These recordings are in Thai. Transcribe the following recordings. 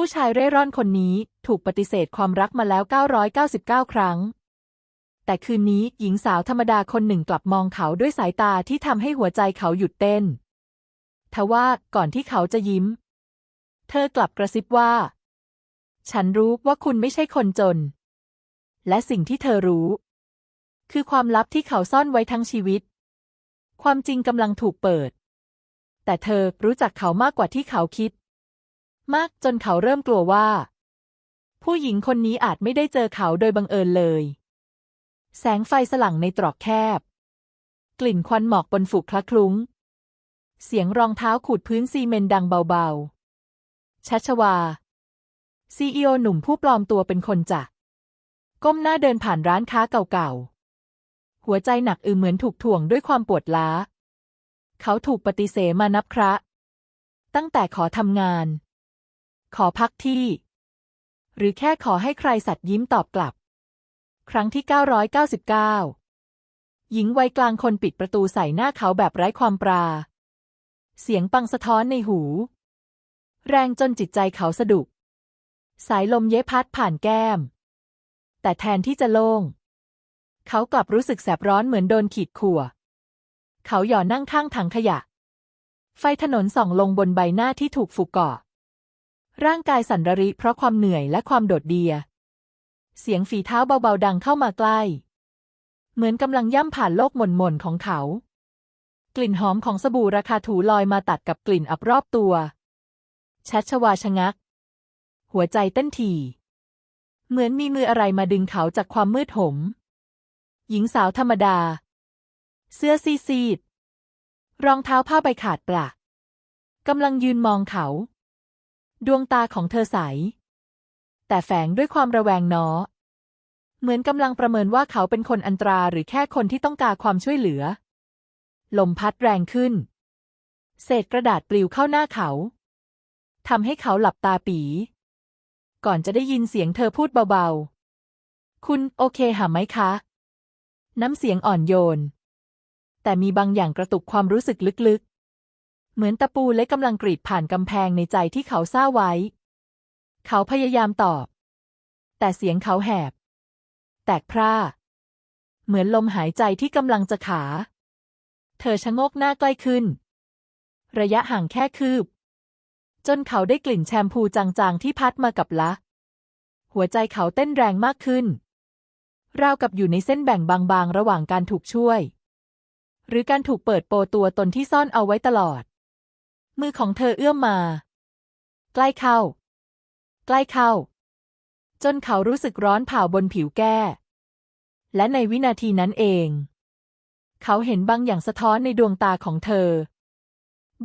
ผู้ชายเร่ร่อนคนนี้ถูกปฏิเสธความรักมาแล้ว 999 ครั้ง แต่คืนนี้หญิงสาวธรรมดาคนหนึ่งกลับมองเขาด้วยสายตาที่ทำให้หัวใจเขาหยุดเต้น ทว่าก่อนที่เขาจะยิ้ม เธอกลับกระซิบว่า ฉันรู้ว่าคุณไม่ใช่คนจน และสิ่งที่เธอรู้ คือความลับที่เขาซ่อนไว้ทั้งชีวิต ความจริงกำลังถูกเปิด แต่เธอรู้จักเขามากกว่าที่เขาคิด มากจนเขาเริ่มกลัวว่า ผู้หญิงคนนี้อาจไม่ได้เจอเขาโดยบังเอิญเลย แสงไฟสลังในตรอกแคบ กลิ่นควันหมอกบนฝูกคละคลุ้ง เสียงรองเท้าขูดพื้นซีเมนต์ดังเบาๆ ชัชวา ซีอีโอหนุ่มผู้ปลอมตัวเป็นคนจะก้มหน้าเดินผ่านร้านค้าเก่าๆ หัวใจหนักอือเหมือนถูกถ่วงด้วยความปวดล้า เขาถูกปฏิเสธมานับคระ ตั้งแต่ขอทำงาน ขอพักที่ หรือแค่ขอให้ใครสัตว์ยิ้มตอบกลับ ครั้งที่ 999 หญิงวัยกลางคนปิดประตูใส่หน้าเขาแบบไร้ความปรา เสียงปังสะท้อนในหู แรงจนจิตใจเขาสะดุก สายลมเย็พัดผ่านแก้ม แต่แทนที่จะโล่ง เขากลับรู้สึกแสบร้อนเหมือนโดนขีดข่วเขาหย่อนนั่งข้างถังขยะ ไฟถนนส่องลงบนใบหน้าที่ถูกฝูกเกาะ ร่างกายสั่นระริเพราะความเหนื่อยและความโดดเดี่ยเสียงฝีเท้าเบาๆดังเข้ามาใกล้ เหมือนกำลังย่ำผ่านโลกหม่นๆของเขา กลิ่นหอมของสบู่ราคาถูลอยมาตัดกับกลิ่นอับรอบตัวชัชวาชะงัก หัวใจเต้นถี่ เหมือนมีมืออะไรมาดึงเขาจากความมืดหมหญิงสาวธรรมดา เสื้อซีซีด รองเท้าผ้าใบขาดปลากกำลังยืนมองเขา ดวงตาของเธอใส แต่แฝงด้วยความระแวงน้อ เหมือนกำลังประเมินว่าเขาเป็นคนอันตราหรือแค่คนที่ต้องการความช่วยเหลือ ลมพัดแรงขึ้น เศษกระดาษปลิวเข้าหน้าเขาทำให้เขาหลับตาปี ก่อนจะได้ยินเสียงเธอพูดเบาๆ คุณโอเคหาไหมคะ น้ำเสียงอ่อนโยน แต่มีบางอย่างกระตุกความรู้สึกลึกๆ เหมือนตะปูเล็กกำลังกรีดผ่านกำแพงในใจที่เขาซ่าไว้ เขาพยายามตอบ แต่เสียงเขาแหบ แตกพร่า เหมือนลมหายใจที่กำลังจะขา เธอชะโงกหน้าใกล้ขึ้น ระยะห่างแค่คืบ จนเขาได้กลิ่นแชมพูจางๆที่พัดมากับละ หัวใจเขาเต้นแรงมากขึ้น ราวกับอยู่ในเส้นแบ่งบางๆ ระหว่างการถูกช่วย หรือการถูกเปิดโปตัวตนที่ซ่อนเอาไว้ตลอด มือของเธอเอื้อมมา ใกล้เข้า ใกล้เข้า จนเขารู้สึกร้อนเผาบนผิวแก้ และในวินาทีนั้นเอง เขาเห็นบางอย่างสะท้อนในดวงตาของเธอ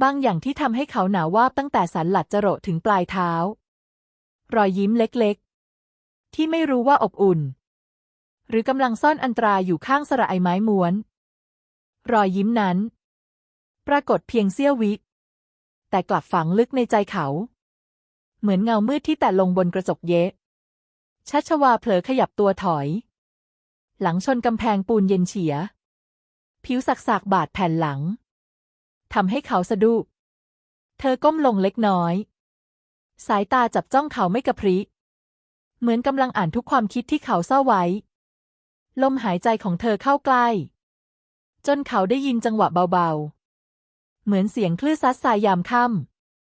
บางอย่างที่ทำให้เขาหนาววาบตั้งแต่สันหลัดจรดถึงปลายเท้า รอยยิ้มเล็กๆ ที่ไม่รู้ว่าอบอุ่น หรือกำลังซ่อนอันตรายอยู่ข้างสระไอไม้ม้วน รอยยิ้มนั้น ปรากฏเพียงเสี้ยววิ แต่กลับฝังลึกในใจเขา เหมือนเงามืดที่แต่ลงบนกระจกเยะชัชวาเผลอขยับตัวถอย หลังชนกำแพงปูนเย็นเฉีย ผิวสักๆบาดแผ่นหลังทำให้เขาสะดุ้งเธอก้มลงเล็กน้อย สายตาจับจ้องเขาไม่กระพริ เหมือนกำลังอ่านทุกความคิดที่เขาซ่อนไว้ ลมหายใจของเธอเข้าใกล้ จนเขาได้ยินจังหวะเบาๆ เหมือนเสียงคลื่นซัดสายยามค่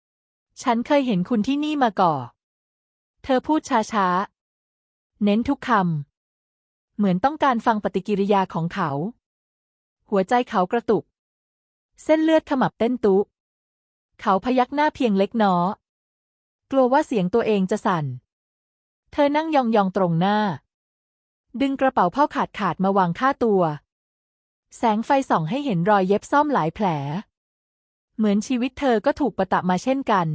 ำ ฉันเคยเห็นคุณที่นี่มาก่อนเธอพูดช้าๆ เน้นทุกคำ เหมือนต้องการฟังปฏิกิริยาของเขา หัวใจเขากระตุก เส้นเลือดขมับเต้นตุ เขาพยักหน้าเพียงเล็กน้อกลัวว่าเสียงตัวเองจะสั่น เธอนั่งยองๆตรงหน้า ดึงกระเป๋าผ้าขาดขาดมาวางข้าตัว แสงไฟส่องให้เห็นรอยเย็บซ่อมหลายแผล เหมือนชีวิตเธอก็ถูกประตะมาเช่นกัน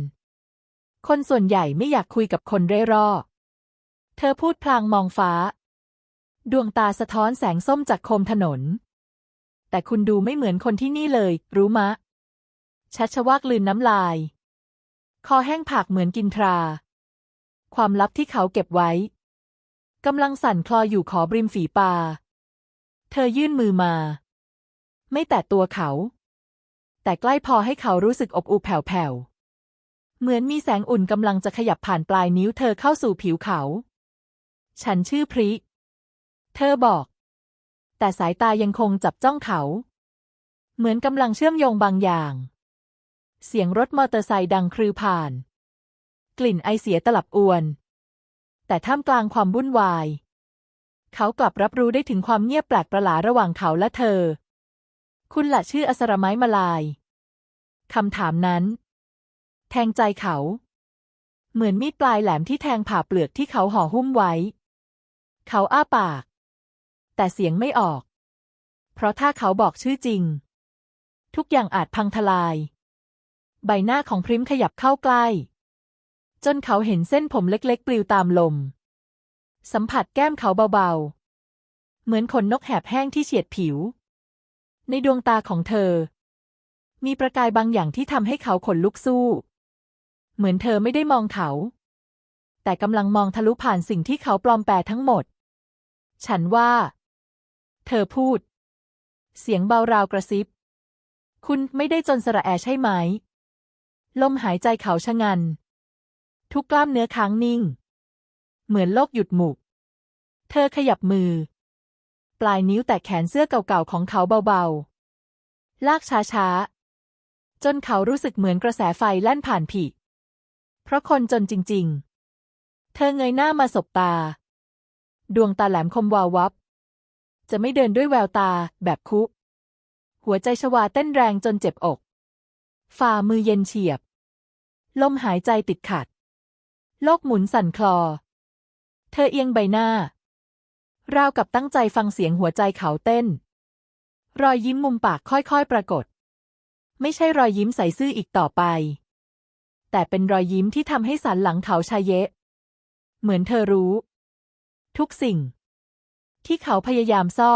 คนส่วนใหญ่ไม่อยากคุยกับคนเร่ร่อเธอพูดพลางมองฟ้า ดวงตาสะท้อนแสงส้มจากโคมถนน แต่คุณดูไม่เหมือนคนที่นี่เลย รู้มะ ชัชวากลืนน้ำลาย คอแห้งผากเหมือนกินทรา ความลับที่เขาเก็บไว้กำลังสั่นคลออยู่ขอบริมฝีปา เธอยื่นมือมา ไม่แตะตัวเขา แต่ใกล้พอให้เขารู้สึกอบอุ่นแผ่วๆ เหมือนมีแสงอุ่นกำลังจะขยับผ่านปลายนิ้วเธอเข้าสู่ผิวเขา ฉันชื่อพริ เธอบอก แต่สายตายังคงจับจ้องเขา เหมือนกำลังเชื่อมโยงบางอย่าง เสียงรถมอเตอร์ไซค์ดังครือผ่าน กลิ่นไอเสียตลับอวน แต่ท่ามกลางความวุ่นวาย เขากลับรับรู้ได้ถึงความเงียบแปลกประหลาดระหว่างเขาและเธอ คุณละชื่ออสรไม้มาลาย คำถามนั้น แทงใจเขา เหมือนมีดปลายแหลมที่แทงผ่าเปลือกที่เขาห่อหุ้มไว้ เขาอ้าปาก แต่เสียงไม่ออก เพราะถ้าเขาบอกชื่อจริง ทุกอย่างอาจพังทลาย ใบหน้าของพริมขยับเข้าใกล้ จนเขาเห็นเส้นผมเล็กๆ ปลิวตามลม สัมผัสแก้มเขาเบาๆ เหมือนขนนกแหบแห้งที่เฉียดผิว ในดวงตาของเธอ มีประกายบางอย่างที่ทำให้เขาขนลุกสู้ เหมือนเธอไม่ได้มองเขา แต่กำลังมองทะลุผ่านสิ่งที่เขาปลอมแปลทั้งหมด ฉันว่า เธอพูด เสียงเบาราวกระซิบ คุณไม่ได้จนสระแอใช่ไหม ลมหายใจเขาชะงัน ทุกกล้ามเนื้อค้างนิ่ง เหมือนโลกหยุดหมุก เธอขยับมือ ปลายนิ้วแตะแขนเสื้อเก่าๆของเขาเบาๆ ลากช้าๆ จนเขารู้สึกเหมือนกระแสไฟแล่นผ่านผีเพราะคนจนจริง ๆ เธอเงยหน้ามาสบตา ดวงตาแหลมคมวาววับ จะไม่เดินด้วยแววตาแบบคุ หัวใจชวาเต้นแรงจนเจ็บอก ฝ่ามือเย็นเฉียบ ลมหายใจติดขัด โลกหมุนสั่นคลอ เธอเอียงใบหน้า ราวกับตั้งใจฟังเสียงหัวใจเขาเต้น รอยยิ้มมุมปากค่อยๆ ปรากฏ ไม่ใช่รอยยิ้มใสซื่ออีกต่อไป แต่เป็นรอยยิ้มที่ทำให้สันหลังเขาชายเยะ เหมือนเธอรู้ ทุกสิ่ง ที่เขาพยายามซ่อ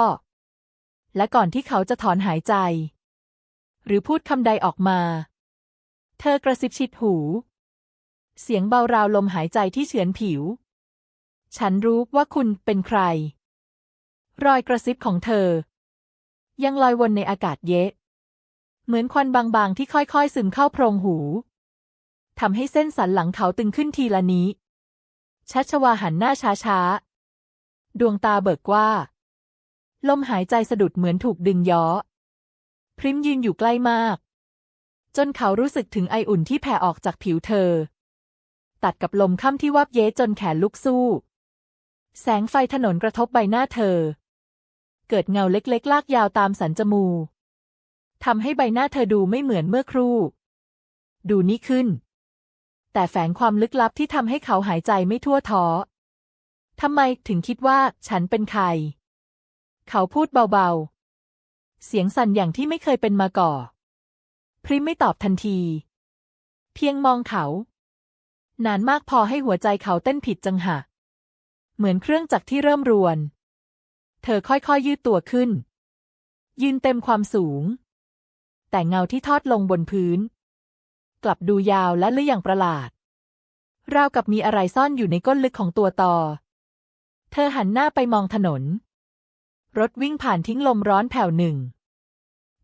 และก่อนที่เขาจะถอนหายใจ หรือพูดคำใดออกมา เธอกระซิบชิดหู เสียงเบาราวลมหายใจที่เฉือนผิว ฉันรู้ว่าคุณเป็นใคร รอยกระซิบของเธอ ยังลอยวนในอากาศเยะ เหมือนควันบางๆที่ค่อยๆ ซึมเข้าโพรงหูทำให้เส้นสันหลังเขาตึงขึ้นทีละนี้ ชัชวาหันหน้าช้าๆ ดวงตาเบิกว่าลมหายใจสะดุดเหมือนถูกดึงย้อ พริมยืนอยู่ใกล้มาก จนเขารู้สึกถึงไออุ่นที่แผ่ออกจากผิวเธอ ตัดกับลมค่ำที่วับเย้จนแขนลุกสู้ แสงไฟถนนกระทบใบหน้าเธอ เกิดเงาเล็กๆ ลากยาวตามสันจมูกทำให้ใบหน้าเธอดูไม่เหมือนเมื่อครู่ ดูนี่ขึ้น แต่แฝงความลึกลับที่ทำให้เขาหายใจไม่ทั่วท้อทำไมถึงคิดว่าฉันเป็นใคร เขาพูดเบาๆ เสียงสั่นอย่างที่ไม่เคยเป็นมาก่อน พริมไม่ตอบทันที เพียงมองเขา นานมากพอให้หัวใจเขาเต้นผิดจังหะ เหมือนเครื่องจักรที่เริ่มรวน เธอค่อยๆยืดตัวขึ้น ยืนเต็มความสูง แต่เงาที่ทอดลงบนพื้น กลับดูยาวและลึกอย่างประหลาด ราวกับมีอะไรซ่อนอยู่ในก้นลึกของตัวต่อ เธอหันหน้าไปมองถนน รถวิ่งผ่านทิ้งลมร้อนแผ่วหนึ่ง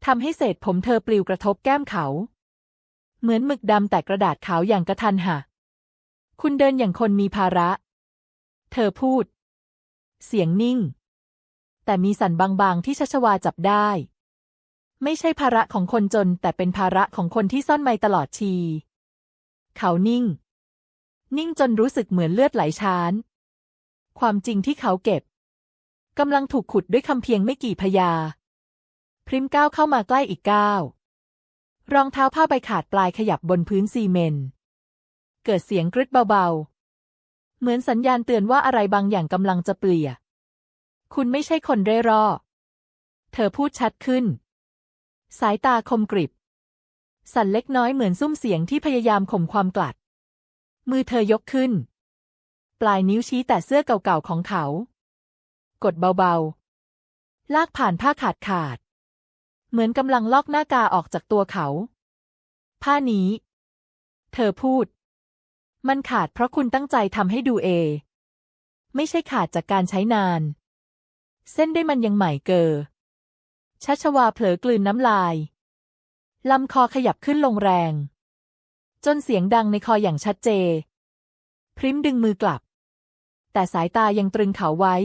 ทำให้เศษผมเธอปลิวกระทบแก้มเขา เหมือนหมึกดำแต่กระดาษขาวอย่างกระทันหักคุณเดินอย่างคนมีภาระ เธอพูด เสียงนิ่ง แต่มีสันบางๆที่ชัชวาจับได้ ไม่ใช่ภาระของคนจน แต่เป็นภาระของคนที่ซ่อนไม้ตลอดชี เขานิ่ง นิ่งจนรู้สึกเหมือนเลือดไหลช้าน ความจริงที่เขาเก็บกำลังถูกขุดด้วยคำเพียงไม่กี่พยา พริมก้าวเข้ามาใกล้อีกก้าวรองเท้าผ้าใบขาดปลายขยับบนพื้นซีเมนต์เกิดเสียงกรึดเบาๆ เหมือนสัญญาณเตือนว่าอะไรบางอย่างกำลังจะเปลี่ย คุณไม่ใช่คนเร่ร่อเธอพูดชัดขึ้น สายตาคมกริบ สั่นเล็กน้อยเหมือนซุ้มเสียงที่พยายามข่มความกลัด มือเธอยกขึ้น ปลายนิ้วชี้แต่เสื้อเก่าๆของเขา กดเบาๆ ลากผ่านผ้าขาดขาด เหมือนกำลังลอกหน้ากาออกจากตัวเขา ผ้านี้ เธอพูด มันขาดเพราะคุณตั้งใจทำให้ดูเอ ไม่ใช่ขาดจากการใช้นาน เส้นได้มันยังใหม่เกอชัชวาเผลอกลืนน้ำลาย ลำคอขยับขึ้นลงแรง จนเสียงดังในคออย่างชัดเจนพริมดึงมือกลับ แต่สายตายังตรึงเขาไว้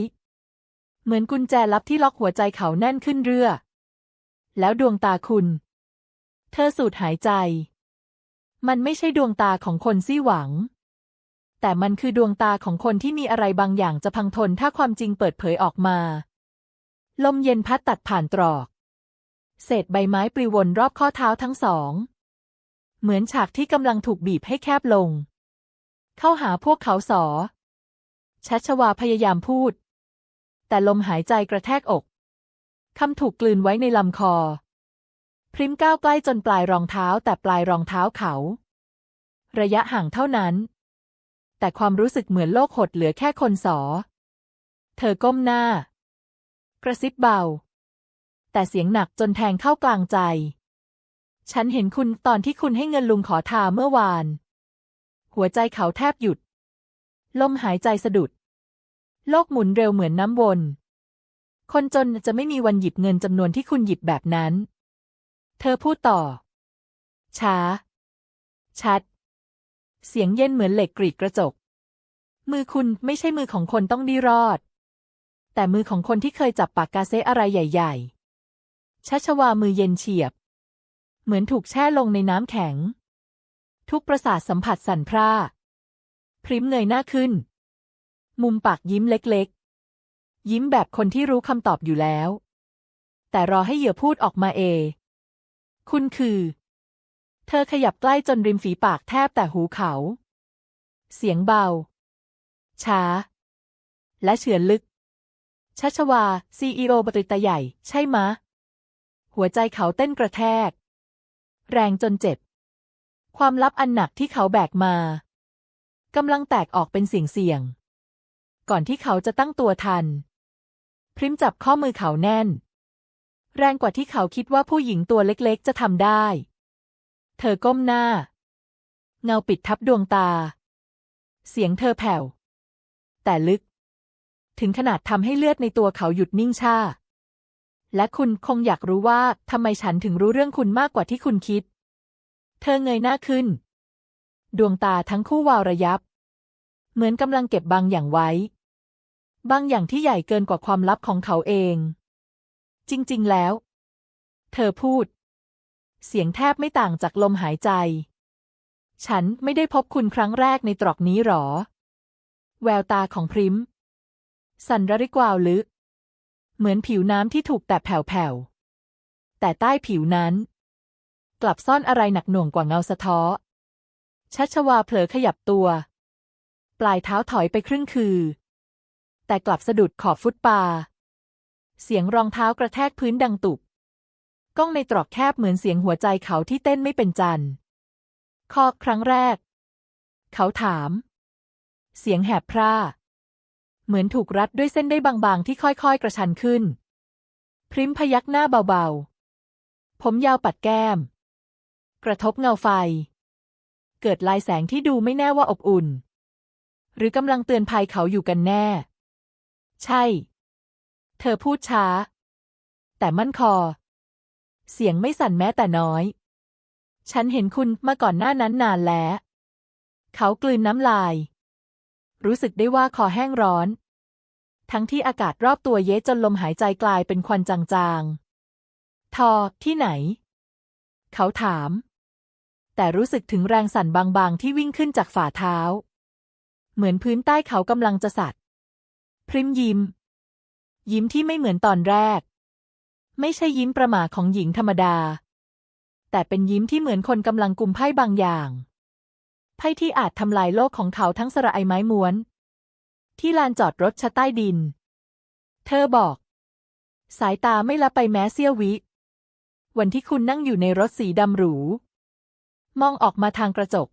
เหมือนกุญแจลับที่ล็อกหัวใจเขาแน่นขึ้นเรื่อ แล้วดวงตาคุณ เธอสูดหายใจ มันไม่ใช่ดวงตาของคนซี่หวัง แต่มันคือดวงตาของคนที่มีอะไรบางอย่างจะพังทนถ้าความจริงเปิดเผยออกมา ลมเย็นพัดตัดผ่านตรอก เศษใบไม้ปลิววนรอบข้อเท้าทั้งสอง เหมือนฉากที่กำลังถูกบีบให้แคบลง เข้าหาพวกเขาสอชัชวาพยายามพูด แต่ลมหายใจกระแทกอกคำถูกกลืนไว้ในลำคอ พริมก้าวใกล้จนปลายรองเท้าแต่ปลายรองเท้าเขา ระยะห่างเท่านั้น แต่ความรู้สึกเหมือนโลกหดเหลือแค่คนสอ เธอก้มหน้า กระซิบเบา แต่เสียงหนักจนแทงเข้ากลางใจ ฉันเห็นคุณตอนที่คุณให้เงินลุงขอทาเมื่อวาน หัวใจเขาแทบหยุด ลมหายใจสะดุด โลกหมุนเร็วเหมือนน้ำวน คนจนจะไม่มีวันหยิบเงินจำนวนที่คุณหยิบแบบนั้น เธอพูดต่อ ช้า ชัด เสียงเย็นเหมือนเหล็กกรีดกระจก มือคุณไม่ใช่มือของคนต้องดีรอด แต่มือของคนที่เคยจับปากกาเซอะไรใหญ่ ๆชัชวามือเย็นเฉียบ เหมือนถูกแช่ลงในน้ำแข็ง ทุกประสาทสัมผัสสั่นพร่า พริ้มเงยหน้าขึ้น มุมปากยิ้มเล็กๆ ยิ้มแบบคนที่รู้คำตอบอยู่แล้ว แต่รอให้เหยื่อพูดออกมาเอง คุณคือ เธอขยับใกล้จนริมฝีปากแทบแต่หูเขา เสียงเบา ช้า และเฉือนลึก ชัชวา ซีอีโอบริตาใหญ่ ใช่มะ หัวใจเขาเต้นกระแทก แรงจนเจ็บ ความลับอันหนักที่เขาแบกมากำลังแตกออกเป็นเสียงเสียง ก่อนที่เขาจะตั้งตัวทัน พริมจับข้อมือเขาแน่น แรงกว่าที่เขาคิดว่าผู้หญิงตัวเล็กๆ จะทำได้ เธอก้มหน้า เงาปิดทับดวงตา เสียงเธอแผ่ว แต่ลึก ถึงขนาดทำให้เลือดในตัวเขาหยุดนิ่งชาและคุณคงอยากรู้ว่าทำไมฉันถึงรู้เรื่องคุณมากกว่าที่คุณคิด เธอเงยหน้าขึ้น ดวงตาทั้งคู่วาวระยับ เหมือนกำลังเก็บบางอย่างไว้ บางอย่างที่ใหญ่เกินกว่าความลับของเขาเอง จริง ๆ แล้ว เธอพูด เสียงแทบไม่ต่างจากลมหายใจ ฉันไม่ได้พบคุณครั้งแรกในตรอกนี้หรอ แววตาของพริม สันระริกวาวลึก เหมือนผิวน้ำที่ถูกแตะแผ่วๆ แต่ใต้ผิวนั้น กลับซ่อนอะไรหนักหน่วงกว่าเงาสะท้อ ชัชวาเผลอขยับตัว ปลายเท้าถอยไปครึ่งคือ แต่กลับสะดุดขอบฟุตปา เสียงรองเท้ากระแทกพื้นดังตุบก้องในตรอกแคบเหมือนเสียงหัวใจเขาที่เต้นไม่เป็นจันคอครั้งแรก เขาถาม เสียงแหบพร่า เหมือนถูกรัดด้วยเส้นได้บางๆ ที่ค่อยๆ กระชันขึ้น พริมพยักหน้าเบาๆ ผมยาวปัดแก้ม กระทบเงาไฟ เกิดลายแสงที่ดูไม่แน่ว่าอบอุ่น หรือกำลังเตือนภัยเขาอยู่กันแน่ ใช่ เธอพูดช้า แต่มั่นคอ เสียงไม่สั่นแม้แต่น้อย ฉันเห็นคุณมาก่อนหน้านั้นนานแล้ว เขากลืนน้ำลายรู้สึกได้ว่าคอแห้งร้อน ทั้งที่อากาศรอบตัวเย้จนลมหายใจกลายเป็นควันจางๆ ทอ ที่ไหน เขาถาม แต่รู้สึกถึงแรงสั่นบางๆ ที่วิ่งขึ้นจากฝ่าเท้า เหมือนพื้นใต้เขากำลังจะสัตว์พริมยิ้ม ยิ้มที่ไม่เหมือนตอนแรก ไม่ใช่ยิ้มประหม่าของหญิงธรรมดา แต่เป็นยิ้มที่เหมือนคนกำลังกุมไพ่บางอย่างไพ่ที่อาจทำลายโลกของเขาทั้งสระไอไม้ม้วน ที่ลานจอดรถชะใต้ดิน เธอบอก สายตาไม่ละไปแม้เสี้ยววิ วันที่คุณนั่งอยู่ในรถสีดำหรู มองออกมาทางกระจก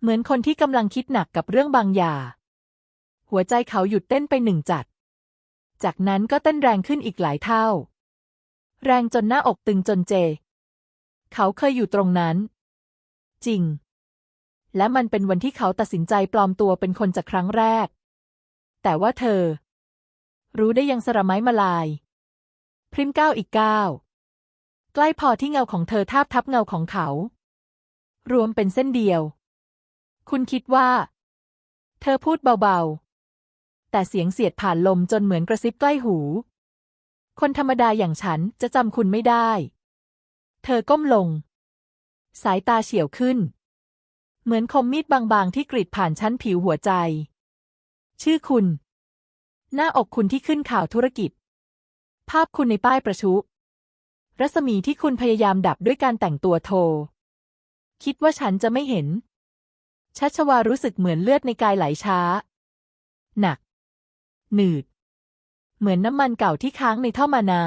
เหมือนคนที่กำลังคิดหนักกับเรื่องบางอย่าง หัวใจเขาหยุดเต้นไปหนึ่งจัด จากนั้นก็เต้นแรงขึ้นอีกหลายเท่า แรงจนหน้าอกตึงจนเจ เขาเคยอยู่ตรงนั้น จริงและมันเป็นวันที่เขาตัดสินใจปลอมตัวเป็นคนจากครั้งแรก แต่ว่าเธอ รู้ได้ยังสระไม้มาลาย พริมก้าวอีกก้าวใกล้พอที่เงาของเธอทาบทับเงาของเขา รวมเป็นเส้นเดียว คุณคิดว่า เธอพูดเบาๆ แต่เสียงเสียดผ่านลมจนเหมือนกระซิบใกล้หู คนธรรมดาอย่างฉันจะจำคุณไม่ได้ เธอก้มลง สายตาเฉียวขึ้น เหมือนคมมีดบางๆที่กรีดผ่านชั้นผิวหัวใจ ชื่อคุณ หน้าอกคุณที่ขึ้นข่าวธุรกิจ ภาพคุณในป้ายประชุ รัศมีที่คุณพยายามดับด้วยการแต่งตัวโท คิดว่าฉันจะไม่เห็น ชัชวารู้สึกเหมือนเลือดในกายไหลช้า หนัก หนืด เหมือนน้ำมันเก่าที่ค้างในท่อมานา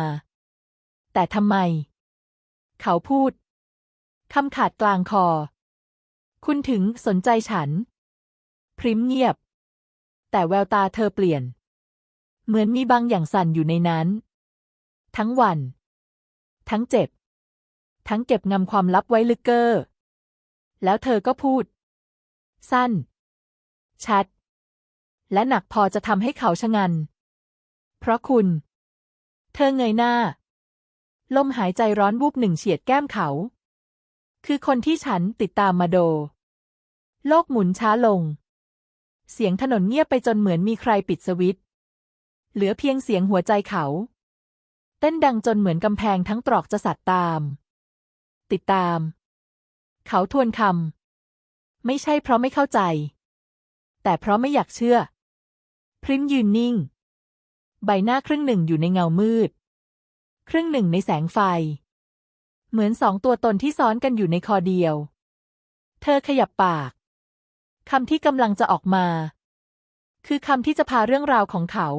แต่ทำไม เขาพูดคำขาดกลางคอ คุณถึงสนใจฉัน พริมเงียบ แต่แววตาเธอเปลี่ยน เหมือนมีบางอย่างสั่นอยู่ในนั้น ทั้งวัน ทั้งเจ็บ ทั้งเก็บงำความลับไว้ลึกเกอร์ แล้วเธอก็พูด สั้น ชัด และหนักพอจะทำให้เขาชะงัน เพราะคุณ เธอเงยหน้า ลมหายใจร้อนวูบหนึ่งเฉียดแก้มเขา คือคนที่ฉันติดตามมาโด โลกหมุนช้าลง เสียงถนนเงียบไปจนเหมือนมีใครปิดสวิตช์เหลือเพียงเสียงหัวใจเขา เต้นดังจนเหมือนกำแพงทั้งตรอกจะสัตว์ตาม ติดตาม เขาทวนคำไม่ใช่เพราะไม่เข้าใจ แต่เพราะไม่อยากเชื่อ พริมยืนนิ่ง ใบหน้าครึ่งหนึ่งอยู่ในเงามืด ครึ่งหนึ่งในแสงไฟ เหมือนสองตัวตนที่ซ้อนกันอยู่ในคอเดียว เธอขยับปาก คำที่กำลังจะออกมา คือคำที่จะพาเรื่องราวของเขา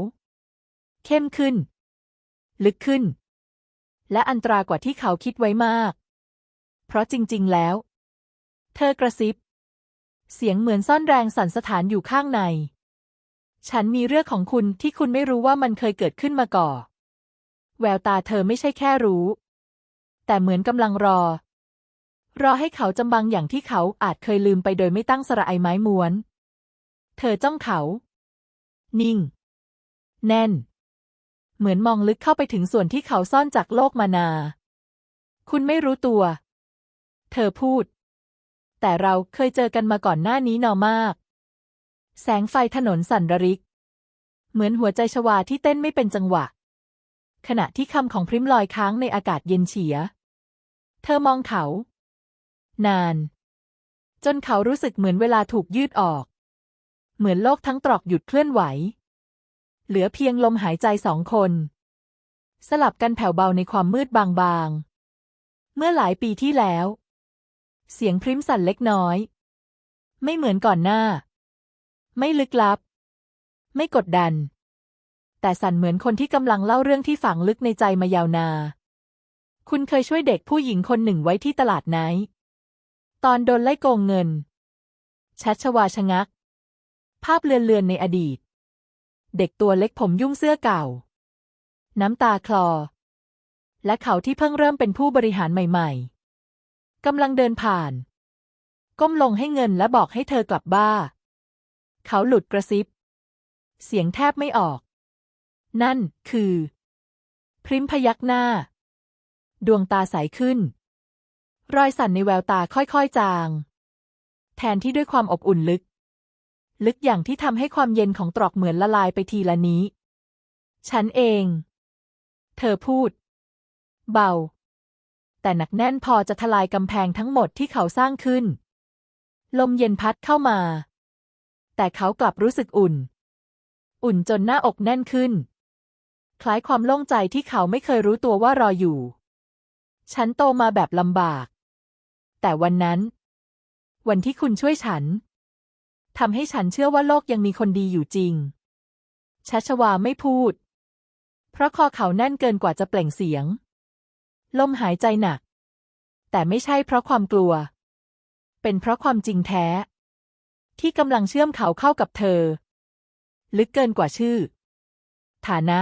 เข้มขึ้น ลึกขึ้น และอันตรากว่าที่เขาคิดไว้มาก เพราะจริง ๆ แล้ว เธอกระซิบ เสียงเหมือนซ่อนแรงสั่นสถานอยู่ข้างใน ฉันมีเรื่องของคุณที่คุณไม่รู้ว่ามันเคยเกิดขึ้นมาก่อนแววตาเธอไม่ใช่แค่รู้ แต่เหมือนกำลังรอ รอให้เขาจำบังอย่างที่เขาอาจเคยลืมไปโดยไม่ตั้งสระไอไม้ม้วน เธอจ้องเขา นิ่ง แน่น เหมือนมองลึกเข้าไปถึงส่วนที่เขาซ่อนจากโลกมานา คุณไม่รู้ตัว เธอพูด แต่เราเคยเจอกันมาก่อนหน้านี้นอมาก แสงไฟถนนสั่นระริก เหมือนหัวใจชวาที่เต้นไม่เป็นจังหวะ ขณะที่คำของพริมลอยค้างในอากาศเย็นเฉีย เธอมองเขา นาน จนเขารู้สึกเหมือนเวลาถูกยืดออก เหมือนโลกทั้งตรอกหยุดเคลื่อนไหว เหลือเพียงลมหายใจสองคน สลับกันแผ่วเบาในความมืดบางๆ เมื่อหลายปีที่แล้ว เสียงพริมสั่นเล็กน้อย ไม่เหมือนก่อนหน้า ไม่ลึกลับ ไม่กดดัน แต่สั่นเหมือนคนที่กำลังเล่าเรื่องที่ฝังลึกในใจมายาวนาคุณเคยช่วยเด็กผู้หญิงคนหนึ่งไว้ที่ตลาดไนท์ ตอนโดนไล่โกงเงิน ชัชวาชะงัก ภาพเลือนๆในอดีต เด็กตัวเล็กผมยุ่งเสื้อเก่า น้ำตาคลอ และเขาที่เพิ่งเริ่มเป็นผู้บริหารใหม่ๆกำลังเดินผ่าน ก้มลงให้เงินและบอกให้เธอกลับบ้านเขาหลุดกระซิบ เสียงแทบไม่ออก นั่นคือ พริมพยักหน้า ดวงตาใสขึ้น รอยสั่นในแววตาค่อยๆจาง แทนที่ด้วยความอบอุ่นลึก ลึกอย่างที่ทำให้ความเย็นของตรอกเหมือนละลายไปทีละนี้ ฉันเอง เธอพูด เบา แต่หนักแน่นพอจะทลายกำแพงทั้งหมดที่เขาสร้างขึ้น ลมเย็นพัดเข้ามา แต่เขากลับรู้สึกอุ่น อุ่นจนหน้าอกแน่นขึ้น คล้ายความโล่งใจที่เขาไม่เคยรู้ตัวว่ารออยู่ ฉันโตมาแบบลำบาก แต่วันนั้น วันที่คุณช่วยฉันทำให้ฉันเชื่อว่าโลกยังมีคนดีอยู่จริง ชัชวาไม่พูด เพราะคอเขาแน่นเกินกว่าจะเปล่งเสียง ลมหายใจหนัก แต่ไม่ใช่เพราะความกลัว เป็นเพราะความจริงแท้ ที่กำลังเชื่อมเขาเข้ากับเธอ ลึกเกินกว่าชื่อ ฐานะ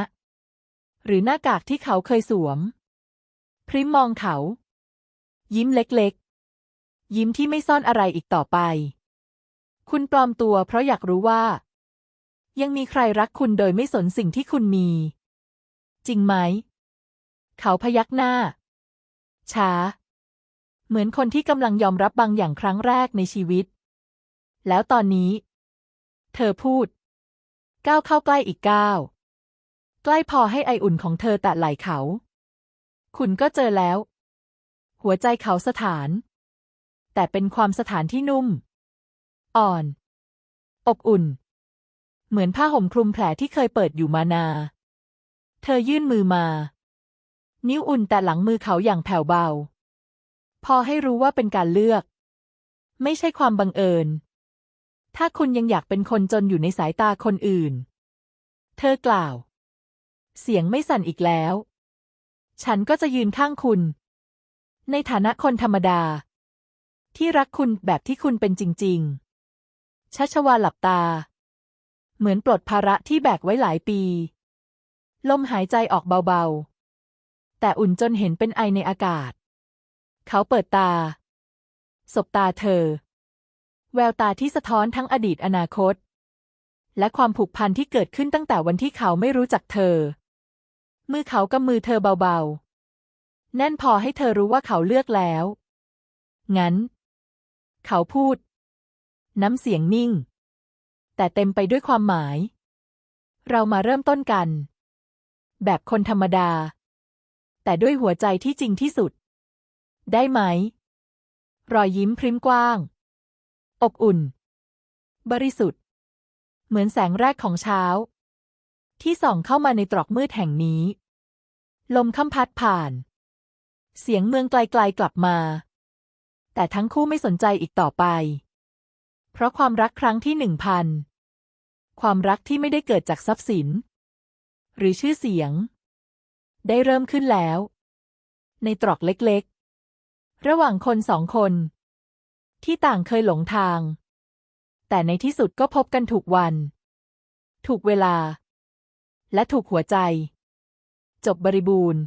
หรือหน้ากากที่เขาเคยสวม พริมมองเขา ยิ้มเล็ก ยิ้มที่ไม่ซ่อนอะไรอีกต่อไป คุณปลอมตัวเพราะอยากรู้ว่า ยังมีใครรักคุณโดยไม่สนสิ่งที่คุณมี จริงไหม เขาพยักหน้า ช้า เหมือนคนที่กำลังยอมรับบางอย่างครั้งแรกในชีวิต แล้วตอนนี้ เธอพูด ก้าวเข้าใกล้อีกก้าวใกล้พอให้ไออุ่นของเธอแตะไหล่เขา คุณก็เจอแล้ว หัวใจเขาสถาน แต่เป็นความสถานที่นุ่ม อ่อน อบอุ่น เหมือนผ้าห่มคลุมแผลที่เคยเปิดอยู่มานา เธอยื่นมือมา นิ้วอุ่นแต่หลังมือเขาอย่างแผ่วเบา พอให้รู้ว่าเป็นการเลือก ไม่ใช่ความบังเอิญ ถ้าคุณยังอยากเป็นคนจนอยู่ในสายตาคนอื่น เธอกล่าว เสียงไม่สั่นอีกแล้ว ฉันก็จะยืนข้างคุณ ในฐานะคนธรรมดา ที่รักคุณแบบที่คุณเป็นจริง ๆ ชัชวาหลับตา เหมือนปลดภาระที่แบกไว้หลายปี ลมหายใจออกเบาๆ แต่อุ่นจนเห็นเป็นไอในอากาศ เขาเปิดตา สบตาเธอ แววตาที่สะท้อนทั้งอดีตอนาคต และความผูกพันที่เกิดขึ้นตั้งแต่วันที่เขาไม่รู้จักเธอ มือเขากำมือเธอเบาๆ แน่นพอให้เธอรู้ว่าเขาเลือกแล้ว งั้น เขาพูด น้ำเสียงนิ่ง แต่เต็มไปด้วยความหมาย เรามาเริ่มต้นกัน แบบคนธรรมดา แต่ด้วยหัวใจที่จริงที่สุด ได้ไหม รอยยิ้มพริ้มกว้าง อบอุ่น บริสุทธิ์ เหมือนแสงแรกของเช้า ที่ส่องเข้ามาในตรอกมืดแห่งนี้ ลมค่ำพัดผ่าน เสียงเมืองไกลๆกลับมา แต่ทั้งคู่ไม่สนใจอีกต่อไป เพราะความรักครั้งที่หนึ่งพันความรักที่ไม่ได้เกิดจากทรัพย์สิน หรือชื่อเสียง ได้เริ่มขึ้นแล้ว ในตรอกเล็กๆ ระหว่างคนสองคน ที่ต่างเคยหลงทาง แต่ในที่สุดก็พบกันถูกวัน ถูกเวลา และถูกหัวใจ จบบริบูรณ์